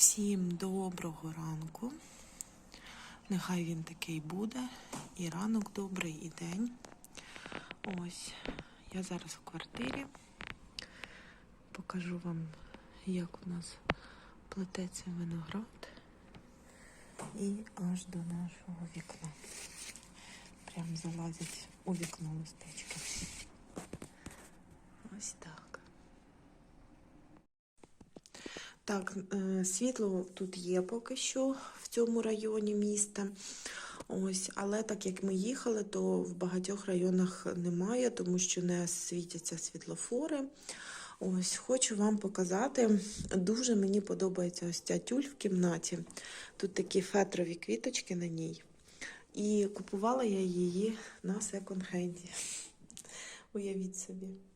Всім доброго ранку. Нехай він такий буде. І ранок добрий, і день. Ось, я зараз у квартирі. Покажу вам, як у нас плететься виноград. І аж до нашого вікна. Прям залазять у вікно листечки. Ось так. Так, е, світло тут є поки що в цьому районі міста. Ось, але так як ми їхали, то в багатьох районах немає, тому що не світяться світлофори. Ось, хочу вам показати. Дуже мені подобається ось ця тюль в кімнаті. Тут такі фетрові квіточки на ній. І купувала я її на секонд-хенді. Уявіть собі.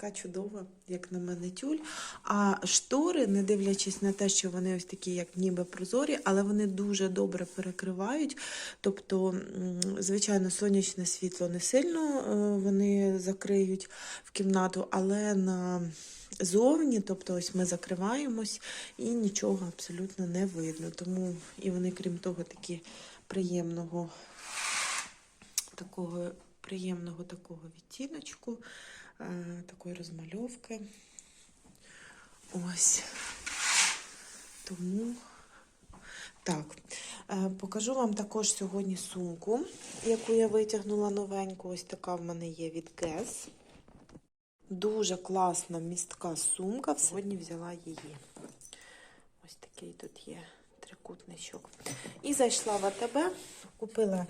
Така чудова, як на мене, тюль. А штори, не дивлячись на те, що вони ось такі, як ніби прозорі, але вони дуже добре перекривають. Тобто, звичайно, сонячне світло не сильно е, вони закриють в кімнату, але на зовні, тобто ось ми закриваємось і нічого абсолютно не видно. Тому і вони, крім того, такі приємного такого приємного такого відтіночку, такої розмальовки. Ось. Тому так, е, покажу вам також сьогодні сумку, яку я витягнула новеньку. Ось така в мене є від Guess. Дуже класна містка сумка. Сьогодні взяла її. Ось такий тут є трикутничок. І зайшла в АТБ, купила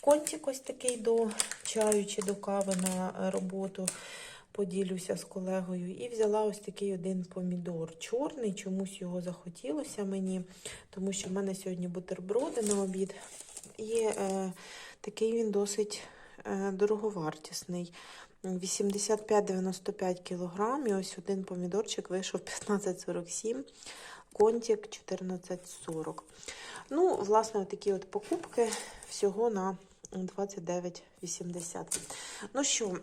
контик ось такий до чаю чи до кави на роботу. Поділюся з колегою. І взяла ось такий один помідор чорний. Чомусь його захотілося мені, тому що в мене сьогодні бутерброди на обід. І е, такий він досить е, дороговартісний. 85-95 кг. І ось один помідорчик вийшов 15,47, контик 14,40. Ну, власне, такі от покупки всього на 29,80. Ну що,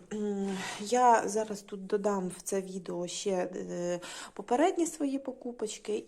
я зараз тут додам в це відео ще е, попередні свої покупочки.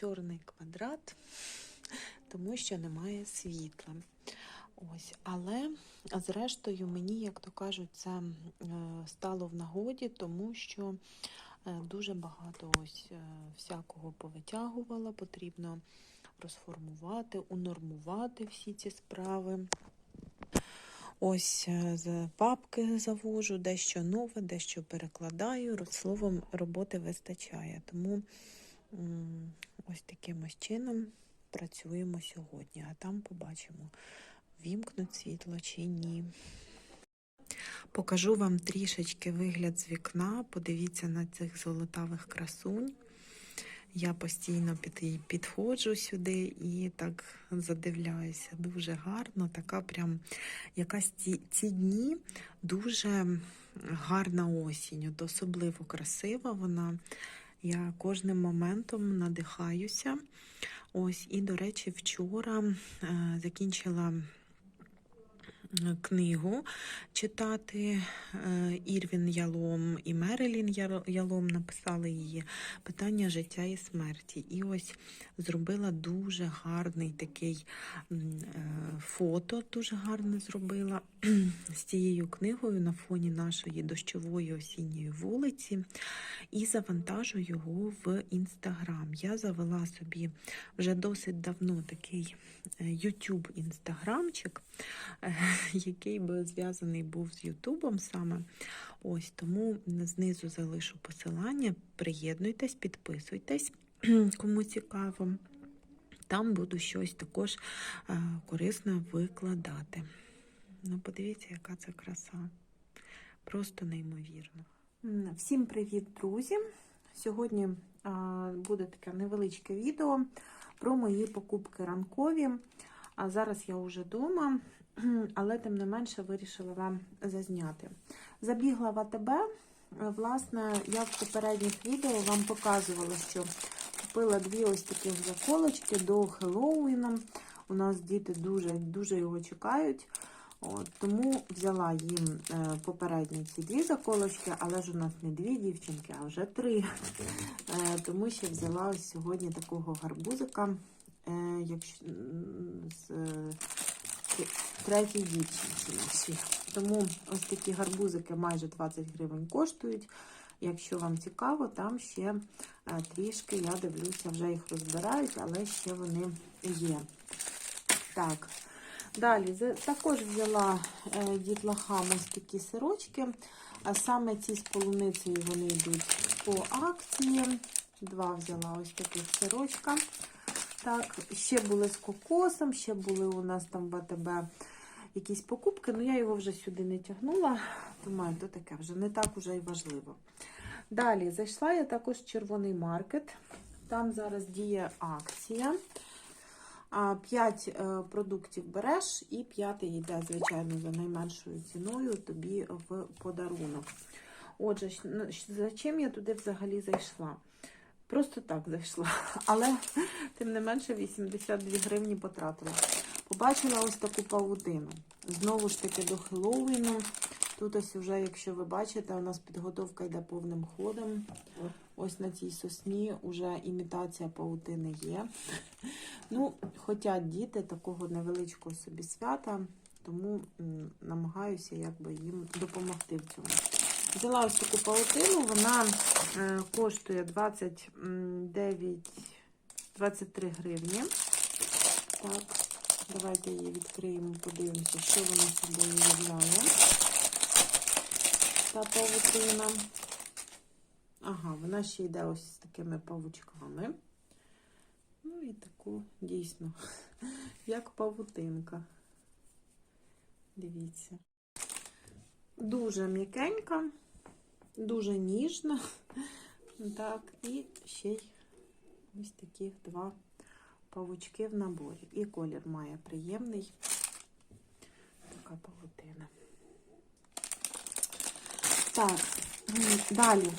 Чорний квадрат, тому що немає світла. Ось, але зрештою, мені, як то кажуть, це стало в нагоді, тому що е, дуже багато ось е, всякого повитягувала, потрібно розформувати, унормувати всі ці справи. Ось е, з папки завожу, дещо нове, дещо перекладаю. Словом, роботи вистачає. Тому ось таким ось чином працюємо сьогодні, а там побачимо, вімкнуть світло чи ні. Покажу вам трішечки вигляд з вікна. Подивіться на цих золотавих красунь. Я постійно під, підходжу сюди і так задивляюся. Дуже гарно, така прям якась ці, ці дні дуже гарна осінь, особливо красива вона. Я кожним моментом надихаюся. Ось, і, до речі, вчора е, закінчила книгу читати. Е, Ірвін Ялом і Мерелін Ялом написали її питання життя і смерті. І ось зробила дуже гарний такий е, фото, дуже гарне зробила з цією книгою на фоні нашої дощової осінньої вулиці і завантажу його в інстаграм. Я завела собі вже досить давно такий е, YouTube інстаграмчик, е, який би зв'язаний був з Ютубом саме. Ось тому знизу залишу посилання. Приєднуйтесь, підписуйтесь, кому цікаво. Там буду щось також е, корисне викладати. Ну, подивіться, яка це краса. Просто неймовірно. Всім привіт, друзі! Сьогодні буде таке невеличке відео про мої покупки ранкові. А зараз я вже вдома, але тим не менше вирішила вам зазняти. Забігла в АТБ. Власне, я в попередніх відео вам показувала, що купила дві ось таких заколочки до Хеллоуіна. У нас діти дуже, дуже його чекають. От, тому взяла їм е, попередні ці дві заколочки, але ж у нас не дві дівчинки, а вже три. Е, тому що взяла сьогодні такого гарбузика е, якщо, з третій дівчинці нашій. Тому ось такі гарбузики майже 20 гривень коштують. Якщо вам цікаво, там ще е, трішки, я дивлюся, вже їх розбирають, але ще вони є. Так. Далі також взяла е, дітлахам ось такі сирочки. А саме ці з полуницею вони йдуть по акції. Два взяла ось таких сирочка. Так, ще були з кокосом, ще були у нас там в АТБ якісь покупки, але я його вже сюди не тягнула. Думаю, то таке вже не так уже і важливо. Далі зайшла я також в червоний маркет. Там зараз діє акція. 5 продуктів береш, і п'ятий йде, звичайно, за найменшою ціною тобі в подарунок. Отже, ну, за чим я туди взагалі зайшла? Просто так зайшла, але тим не менше 82 гривні потратила. Побачила ось таку павутину. Знову ж таки до Хеллоуіну. Тут ось вже, якщо ви бачите, у нас підготовка йде повним ходом. Ось на цій сосні вже імітація павутини є. Ну, хотять діти такого невеличкого собі свята, тому намагаюся якби їм допомогти в цьому. Взяла ось таку паутину, вона е, коштує 29, 23 гривні. Так, давайте її відкриємо, подивимося, що вона собою являє. Та павутина. Ага, вона ще йде ось з такими павучками. Ну і таку дійсно, як павутинка. Дивіться. Дуже м'якенька, дуже ніжна. Так, і ще й ось таких два павучки в наборі. І колір має приємний. Така павутина. Так, далі.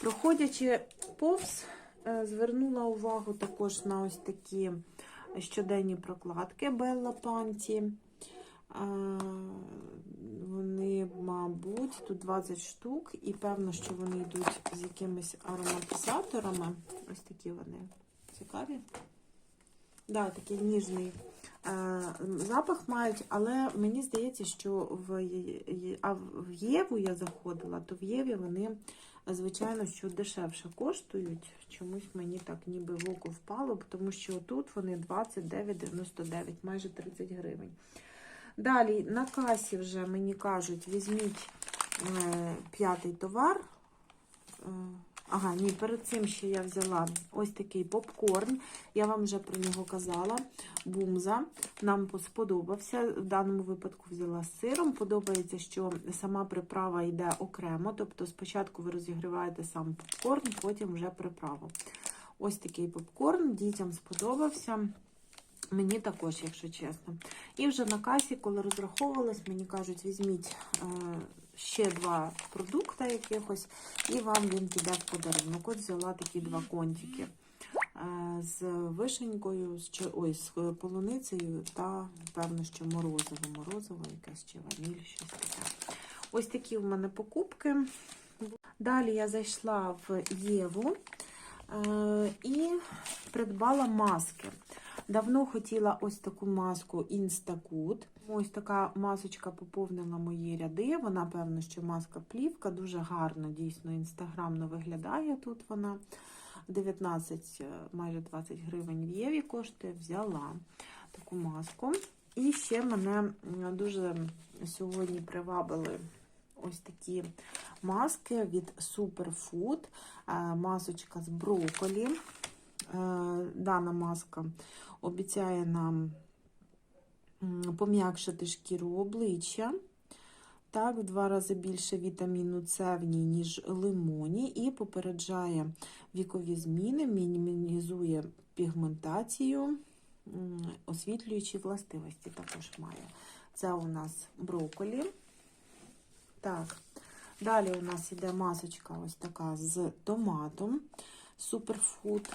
Проходячи повз, е, звернула увагу також на ось такі щоденні прокладки Белла Панті. Мабуть, тут 20 штук, і певно, що вони йдуть з якимись ароматизаторами. Ось такі вони цікаві. Да, такий ніжний е, запах мають, але мені здається, що в, в Єву я заходила, то в Єві вони, звичайно, що дешевше коштують. Чомусь мені так ніби в око впало, тому що тут вони 29,99, майже 30 гривень. Далі на касі вже мені кажуть, візьміть е, п'ятий товар. Е, Ага, ні, перед цим ще я взяла ось такий попкорн. Я вам вже про нього казала. Бумза. Нам сподобався. В даному випадку взяла з сиром. Подобається, що сама приправа йде окремо. Тобто спочатку ви розігріваєте сам попкорн, потім вже приправу. Ось такий попкорн. Дітям сподобався. Мені також, якщо чесно. І вже на касі, коли розраховувалась, мені кажуть, візьміть е, ще два продукти якихось, і вам він піде в подарунок. От взяла такі два контики. Е, з вишенькою, ой, з полуницею та, певно, що морозиво. Морозиво якесь чи ваніль, щось таке. Ось такі в мене покупки. Далі я зайшла в Єву е, і придбала маски. Давно хотіла ось таку маску Instacut. Ось така масочка поповнила мої ряди. Вона, певно, що маска плівка, дуже гарно, дійсно, інстаграмно виглядає тут вона. 19, е, майже 20 гривень в Єві коштує. Взяла таку маску. І ще мене дуже сьогодні привабили ось такі маски від Superfood. Е, Масочка з брокколі. Е, Дана маска обіцяє нам пом'якшити шкіру обличчя. Так, в два рази більше вітаміну С в ній, ніж лимоні, і попереджає вікові зміни, мінімізує пігментацію, освітлюючі властивості також має. Це у нас брокколі. Так, далі у нас йде масочка ось така з томатом Superfood.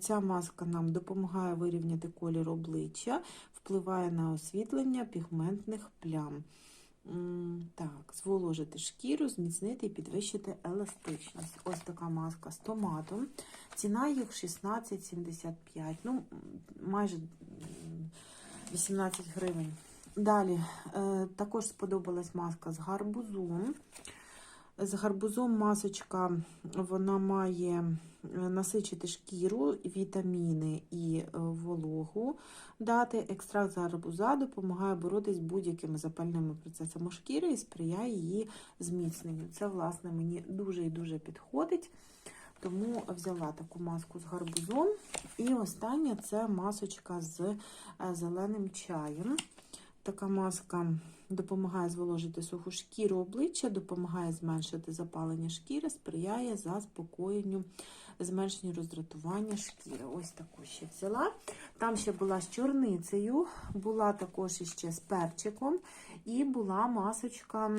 Ця маска нам допомагає вирівняти колір обличчя, впливає на освітлення пігментних плям. Так, зволожити шкіру, зміцнити і підвищити еластичність. Ось така маска з томатом. Ціна їх 16,75, ну, майже 18 гривень. Далі е, також сподобалась маска з гарбузом. З гарбузом масочка вона має е, насичити шкіру, вітаміни і е, вологу дати. Екстракт з гарбуза допомагає боротись з будь-якими запальними процесами шкіри і сприяє її зміцненню. Це, власне, мені дуже і дуже підходить. Тому взяла таку маску з гарбузом. І остання це масочка з е, зеленим чаєм. Така маска допомагає зволожити суху шкіру обличчя, допомагає зменшити запалення шкіри, сприяє заспокоєнню, зменшенню роздратування шкіри. Ось таку ще взяла. Там ще була з чорницею, була також іще з перчиком, і була масочка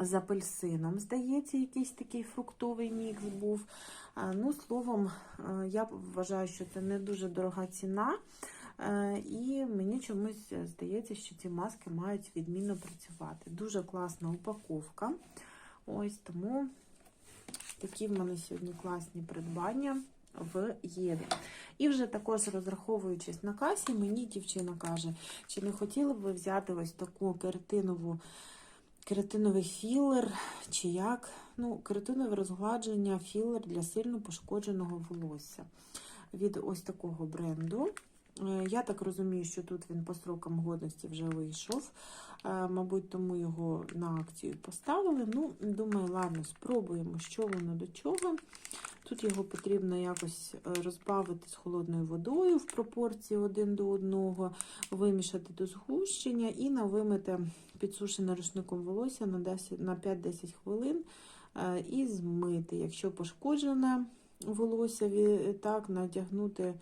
з апельсином. Здається, якийсь такий фруктовий мікс був. Ну, словом, е, я вважаю, що це не дуже дорога ціна. Е, І мені чомусь здається, що ці маски мають відмінно працювати. Дуже класна упаковка. Ось тому такі в мене сьогодні класні придбання в Єві. І вже також розраховуючись на касі, мені дівчина каже, чи не хотіли б ви взяти ось таку кератинову, кератиновий філер, чи як? Ну, кератинове розгладження, філер для сильно пошкодженого волосся. Від ось такого бренду. Е, Я так розумію, що тут він по срокам годності вже вийшов. Е, Мабуть, тому його на акцію поставили. Ну, думаю, ладно, спробуємо, що воно до чого. Тут його потрібно якось е, розбавити з холодною водою в пропорції один до одного, вимішати до згущення і навимити підсушене рушником волосся на 5-10 хвилин і змити. Якщо пошкоджене волосся, так, надягнути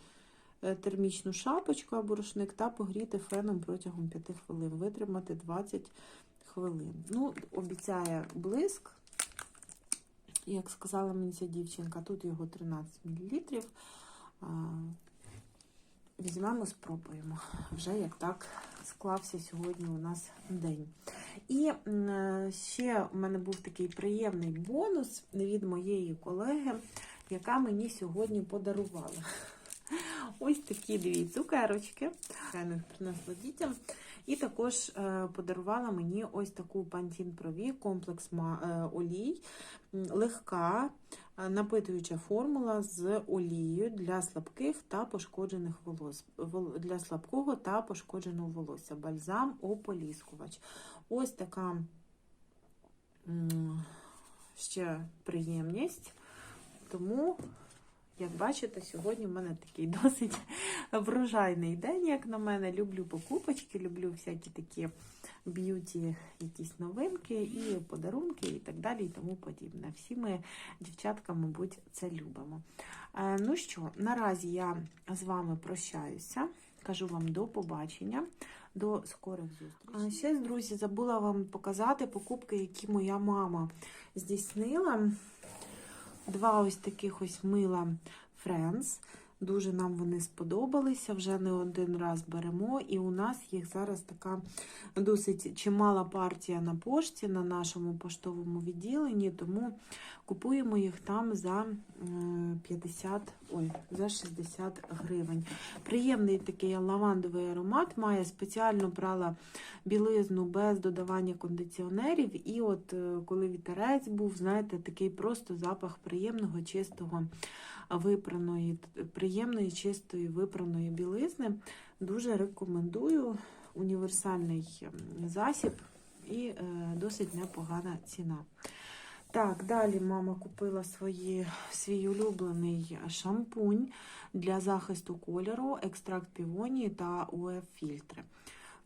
термічну шапочку або рушник та погріти феном протягом 5 хвилин, витримати 20 хвилин. Ну, обіцяє блиск. Як сказала мені ця дівчинка, тут його 13 мл. Візьмемо, спробуємо. Вже як так склався сьогодні у нас день. І е, ще у мене був такий приємний бонус від моєї колеги, яка мені сьогодні подарувала. Ось такі дві цукерочки. Я принесла дітям. І також е, подарувала мені ось таку Pro V комплекс е, олій. Легка е, напитуюча формула з олією для слабких та пошкоджених волос. Для слабкого та пошкодженого волосся. Бальзам ополіскувач. Ось така ще приємність. Тому як бачите, сьогодні в мене такий досить врожайний день, як на мене. Люблю покупочки, люблю всякі такі б'юті, якісь новинки і подарунки, і так далі, і тому подібне. Всі ми, дівчатка, мабуть, це любимо. Е, Ну що, наразі я з вами прощаюся. Кажу вам до побачення, до скорих зустрічей. Ще, друзі, забула вам показати покупки, які моя мама здійснила. Два ось таких ось мила Friends. Дуже нам вони сподобалися, вже не один раз беремо, і у нас їх зараз така досить чимала партія на пошті на нашому поштовому відділенні, тому купуємо їх там за е, 50, ой, за 60 гривень. Приємний такий лавандовий аромат, має спеціально прала білизну без додавання кондиціонерів. І от е, коли вітерець був, знаєте, такий просто запах приємного, чистого випраної, приємної, чистої випраної білизни. Дуже рекомендую універсальний ем, засіб і е, досить непогана ціна. Так, далі мама купила свої, свій улюблений шампунь для захисту кольору, екстракт півонії та УФ-фільтри.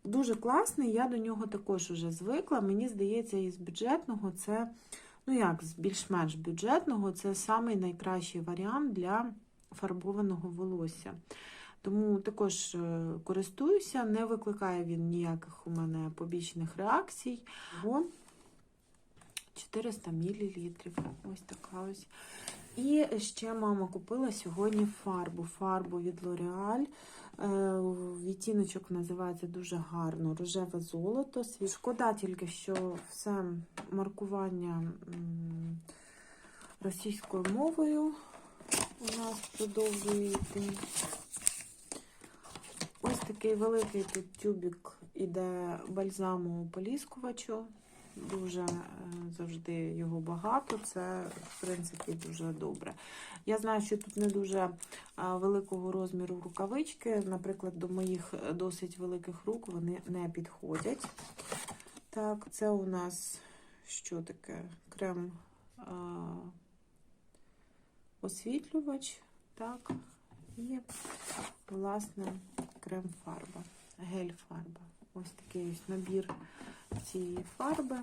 Дуже класний, я до нього також уже звикла. Мені здається, із бюджетного це, ну як, з більш-менш бюджетного, це самий найкращий варіант для фарбованого волосся. Тому також е, користуюся, не викликає він ніяких у мене побічних реакцій. Бо 400 мл. Ось така ось. І ще мама купила сьогодні фарбу. Фарбу від L'Oreal. Е, Відтіночок називається дуже гарно рожеве золото. Шкода тільки, що все маркування російською мовою у нас продовжує. Ось такий великий тут тюбик іде бальзаму поліскувачу. Дуже е, завжди його багато. Це, в принципі, дуже добре. Я знаю, що тут не дуже е, великого розміру рукавички. Наприклад, до моїх е, досить великих рук вони не підходять. Так, це у нас що таке? Крем а, освітлювач. Так, і, власне, крем-фарба, гель-фарба. Ось такий ось набір цієї фарби.